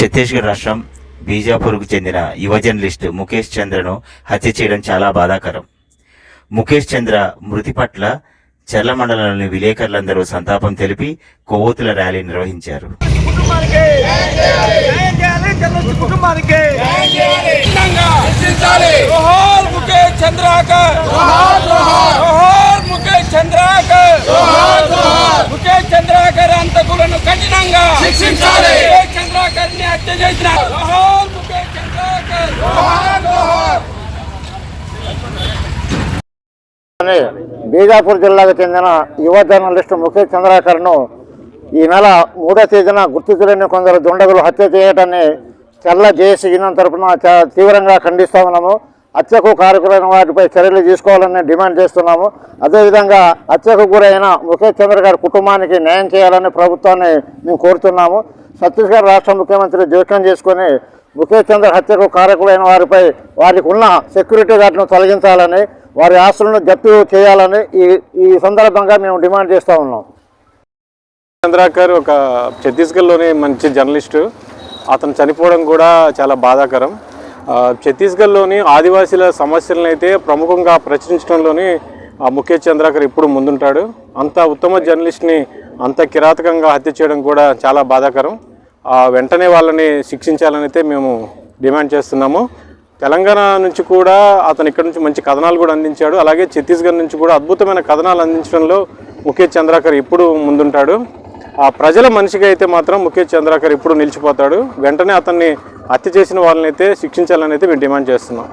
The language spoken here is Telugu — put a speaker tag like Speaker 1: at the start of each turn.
Speaker 1: ఛత్తీస్గఢ్ రాష్ట్రం బీజాపూర్కు చెందిన యువ జర్నలిస్ట్ ముఖేష్ చంద్రను హత్య చేయడం చాలా బాధాకరం ముఖేష్ చంద్ర మృతి పట్ల చర్ల మండలంలోని విలేకరులందరూ సంతాపం తెలిపి కొవ్వొత్తుల ర్యాలీ నిర్వహించారు
Speaker 2: ముఖేష్ చంద్రాకర్ అంతకులను కఠినంగా శిక్షించాలి చంద్రాకర్ని హత్య చేసిన ముఖేష్ చంద్రాకర్
Speaker 3: బీజాపూర్ జిల్లాకు చెందిన యువ జర్నలిస్టు ముఖేష్ చంద్రాకర్ను ఈ నెల మూడో తేదీన గుర్తు కొందరు దుండగులు హత్య చేయటాన్ని చల్ల జేఏసీ యూనియన్ తరఫున తీవ్రంగా ఖండిస్తా ఉన్నాము. హత్యకు కారకులైన వాటిపై చర్యలు తీసుకోవాలని డిమాండ్ చేస్తున్నాము. అదేవిధంగా హత్యకు గురైన ముఖేష్ చంద్ర గారి కుటుంబానికి న్యాయం చేయాలని ప్రభుత్వాన్ని మేము కోరుతున్నాము. ఛత్తీస్గఢ్ రాష్ట్ర ముఖ్యమంత్రి జోక్యం చేసుకొని ముఖేష్ చంద్ర హత్యకు కారకులైన వారిపై వారికి ఉన్న సెక్యూరిటీ గార్డును తొలగించాలని వారి ఆస్తులను జప్తు చేయాలని ఈ ఈ సందర్భంగా మేము డిమాండ్ చేస్తూ ఉన్నాం.
Speaker 4: చంద్రాకర్ ఒక ఛత్తీస్గఢ్లోని మంచి జర్నలిస్టు. అతను చనిపోవడం కూడా చాలా బాధాకరం. ఛత్తీస్గఢ్లోని ఆదివాసీల సమస్యలను అయితే ప్రముఖంగా ప్రచురించడంలోని ఆ ముఖేష్ చంద్రాకర్ ఇప్పుడు ముందుంటాడు. అంత ఉత్తమ జర్నలిస్ట్ని అంత కిరాతకంగా హత్య చేయడం కూడా చాలా బాధాకరం. వెంటనే వాళ్ళని శిక్షించాలని అయితే మేము డిమాండ్ చేస్తున్నాము. తెలంగాణ నుంచి కూడా అతను ఇక్కడ నుంచి మంచి కథనాలు కూడా అందించాడు. అలాగే ఛత్తీస్గఢ్ నుంచి కూడా అద్భుతమైన కథనాలు అందించడంలో ముఖేష్ చంద్రాకర్ ఇప్పుడు ముందుంటాడు. ఆ ప్రజల మనిషిగా అయితే మాత్రం ముఖేష్ చంద్రాకర్ ఇప్పుడు నిలిచిపోతాడు. వెంటనే అతన్ని హత్య చేసిన వాళ్ళని అయితే శిక్షించాలని అయితే మేము డిమాండ్ చేస్తున్నాం.